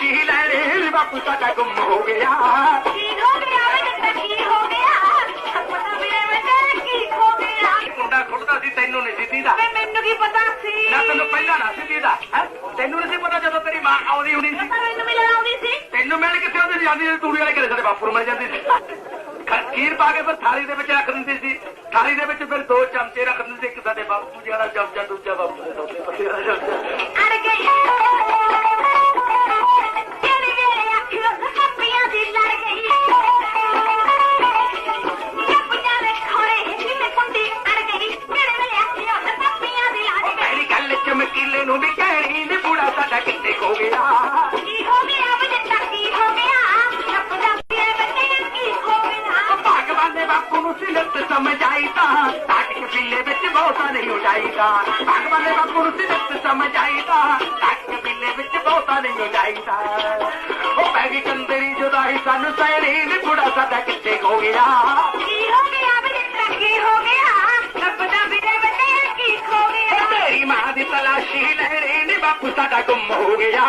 ਬਾਪੂ ਸਾਡਾ ਗੁੰਮ ਹੋ ਗਿਆ। ਕੀ ਹੋ ਗਿਆ ਵੇ ਜੱਟਾ ਕੀ ਹੋ ਗਿਆ। ਪਤਾ ਮੇਰੇ ਵਿੱਚ ਕੀ ਹੋ ਗਿਆ ਕੁੰਡਾ ਖੁੱਲਦਾ ਸੀ ਤੈਨੂੰ ਨਹੀਂ ਸੀ ਦੀਦਾ। ਵੇ ਮੈਨੂੰ ਕੀ ਪਤਾ ਸੀ? ਨਾ ਤੈਨੂੰ ਪਹਿਲਾਂ ਨਾ ਸੀ ਹੈ? ਤੈਨੂੰ ਨਹੀਂ ਸੀ ਪਤਾ ਜਦੋਂ ਤੇਰੀ ਮਾਂ ਆਉਂਦੀ ਹੁੰਦੀ ਸੀ। ਪਤਾ ਮੈਨੂੰ ਮਿਲਣ ਆਉਂਦੀ ਸੀ? ਤੈਨੂੰ ਮਿਲ ਕਿੱਥੇ ਉਹਦੀ ਜਾਂਦੀ ਸੀ ਤੂੜੀ ਵਾਲੇ ਘਰੇ ਸਾਡੇ ਬਾਪੂ ਨੂੰ ਮਿਲ ਜਾਂਦੀ ਸੀ। ਖ- ਖੀਰ ਪਾ ਕੇ ਫਿਰ ਥਾਲੀ ਦੇ ਵਿੱਚ ਰੱਖ ਦਿੰਦੀ ਸੀ। ਥਾਲੀ ਦੇ ਵਿੱਚ ਫਿਰ ਦੋ ਚਮਚੇ ਰੱਖ ਦਿੰਦੇ ਸੀ ਇੱਕ ਸਾਡੇ ਬਾਪੂ ਜੀ ਵਾਲਾ ਚਮਚਾ ਦੂਜਾ ਬਾਪੂ ਦੇ ਸੌਦੇ ਪੱਤੇ ਵਾਲਾ ਚਮਚਾ ਚਮਕੀਲੇ ਨੂੰ ਵੀ ਕਹਿਣੀ ਨੀ ਬੁੜਾ ਸਾਡਾ ਕਿੱਥੇ ਖੋ ਗਿਆ। ਕੀ ਹੋ ਗਿਆ ਵੇ ਜੱਟਾ ਕੀ ਹੋ ਗਿਆ? ਜੱਪ ਦਾ ਤੇਰੇ ਬੱਚੇ ਕੀ ਹੋ ਗਿਆ? ਭਗਵਾਨ ਦੇ ਬਾਪੂ ਨੂੰ ਸਿਲਤ ਸਮਝ ਆਈ ਤਾਂ ਟਾਟ ਕੇ ਪਿੱਲੇ ਵਿੱਚ ਬਹੁਤਾ ਨਹੀਂ ਉਡਾਈਦਾ ਭਗਵਾਨ ਦੇ ਬਾਪੂ ਨੂੰ ਸਿਲਤ ਸਮਝ ਆਈ ਤਾਂ ਟਾਟ ਕੇ ਪਿੱਲੇ ਵਿੱਚ ਬਹੁਤਾ ਨਹੀਂ ਉਡਾਈਦਾ ਉਹ ਪੈ ਗਈ ਕੰਦਰੀ ਜੁਦਾਈ ਸਾਨੂੰ ਸਹਿਰੀ ਨੀ ਬੁੜਾ ਸਾਡਾ ਕਿੱਥੇ ਖੋ ਗਿਆ? ਕੀ ਹੋ ਗਿਆ ਬਾਪੂ ਸਾਡਾ ਗੁੰਮ ਹੋ ਗਿਆ।